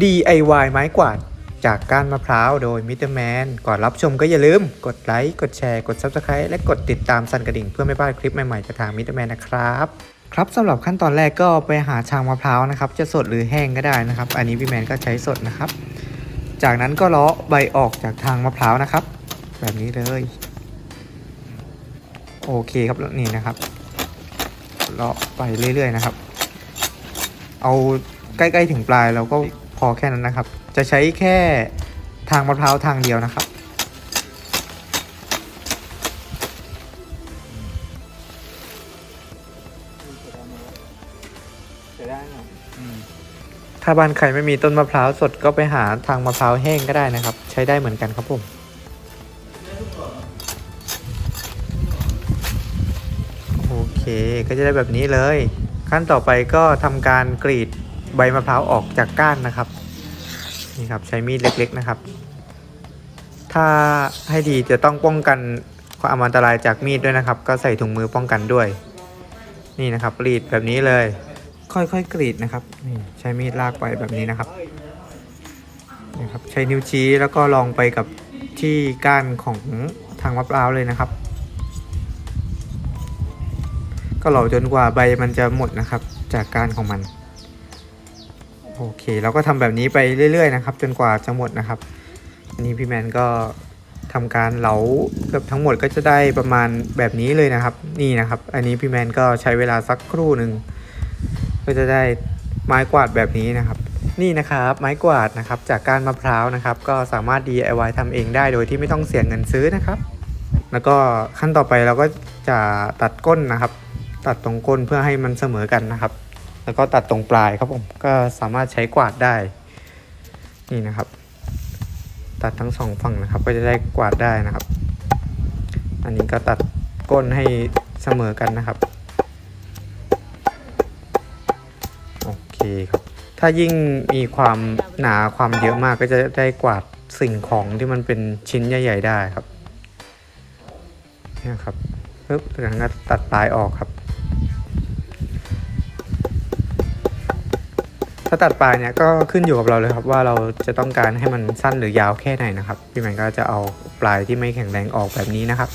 DIY ไม้กวาดจากก้านมะพร้าวโดยมิเตอร์แมน ก่อนรับชมก็อย่าลืม กดไลค์ กดแชร์ กด Subscribe และกดติดตามสั่นกระดิ่งเพื่อไม่พลาดคลิปใหม่ ๆ จากทางมิเตอร์แมนนะครับ ครับสำหรับขั้นตอนแรกก็ไปหาชางมะพร้าวนะครับ จะสดหรือแห้งก็ได้นะครับ อันนี้พี่แมนก็ใช้สดนะครับ จากนั้นก็ลาะใบออกจากทางมะพร้าวนะครับ แบบนี้เลย โอเคครับนี่นะครับเลาะไปเรื่อยๆนะครับ เอาใกล้ๆถึงปลายเราก็ อแค่นั้นนะครับ จะใช้แค่ทางมะพร้าวทางเดียวนะครับ ถ้าบ้านใครไม่มีต้นมะพร้าวสดก็ไปหาทางมะพร้าวแห้งก็ได้นะครับ ใช้ได้เหมือนกันครับผมโอเคก็จะได้แบบนี้เลย ขั้นต่อไปก็ทำการกรีด ใบมะพร้าวออกจากก้านนะครับนี่ครับใช้มีดเล็กๆนะครับ ถ้าให้ดีจะต้องป้องกันความอันตรายจากมีดด้วยนะครับ ก็ใส่ถุงมือป้องกันด้วย นี่นะครับกรีดแบบนี้เลย ค่อยๆกรีดนะครับนี่ใช้มีดลากไปแบบนี้นะครับนี่ครับใช้นิ้วชี้แล้วก็ลองไปกับที่ก้านของทางมะพร้าวเลยนะครับ ก็เหลาจนกว่าใบมันจะหมดนะครับจากการของมัน โอเคเราก็ทำแบบนี้ไปเรื่อย ๆ นะครับ จนกว่าจะหมดนะครับ อันนี้พี่แมนก็ทำการเหลาเกือบทั้งหมดก็จะได้ประมาณแบบนี้เลยนะครับ นี่นะครับ อันนี้พี่แมนก็ใช้เวลาสักครู่หนึ่งก็จะได้ไม้กวาดแบบนี้นะครับ นี่นะครับไม้กวาดนะครับ จากการมะพร้าวนะครับ ก็สามารถ DIY ทำเองได้โดยที่ไม่ต้องเสียเงินซื้อนะครับ แล้วก็ขั้นต่อไปเราก็จะตัดก้นนะครับ ตัดตรงก้นเพื่อให้มันเสมอกันนะครับ แล้วก็ตัดตรงปลายครับผมก็สามารถใช้กวาดได้นี่นะครับ ตัดทั้งสองฝั่งนะครับ ก็จะได้กวาดได้นะครับ อันนี้ก็ตัดก้นให้เสมอกันนะครับโอเคครับ ถ้ายิ่งมีความหนาความเยอะมากก็จะได้กวาดสิ่งของที่มันเป็นชิ้นใหญ่ ๆ ได้ครับนี่ครับปึ๊บจากนั้นก็ตัดปลายออกครับ ถ้าตัดปลายเนี่ยก็ขึ้นอยู่กับเราเลยครับว่าเราจะต้องการให้มันสั้นหรือยาวแค่ไหนนะครับ พี่แมนก็จะเอาปลายที่ไม่แข็งแรงออกแบบนี้นะครับ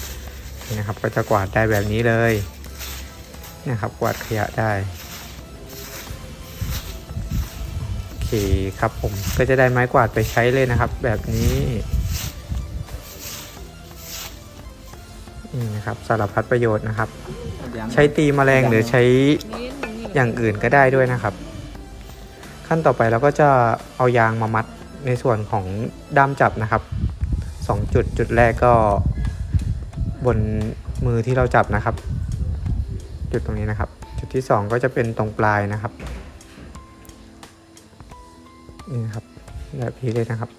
นี่นะครับ ก็จะกวาดได้แบบนี้เลยนะครับกวาดขยะได้โอเคครับผมก็จะได้ไม้กวาดไปใช้เลยนะครับ แบบนี้นี่นะครับสารพัดประโยชน์นะครับ ใช้ตีแมลงหรือใช้อย่างอื่นก็ได้ด้วยนะครับ ขั้นต่อไปเราก็จะเอายางมามัดในส่วนของด้ามจับนะครับสองจุดจุดแรกก็บนมือที่เราจับนะครับ จุดตรงนี้นะครับ จุดที่สองก็จะเป็นตรงปลายนะครับนี่นะครับแบบนี้เลยนะครับ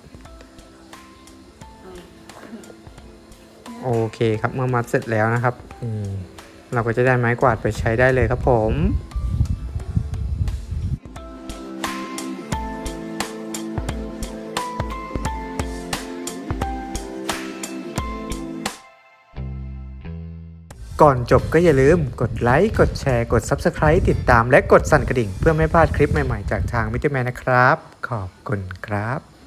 โอเคครับเมื่อมัดเสร็จแล้วนะครับอืมเราก็จะได้ไม้กวาดไปใช้ได้เลยครับผม ก่อนจบก็อย่าลืมกดไลค์ กดแชร์ กด Subscribe ติดตามและกดสั่นกระดิ่ง เพื่อไม่พลาดคลิปใหม่ๆ จากทางมิเตอร์แมนนะครับ ขอบคุณครับ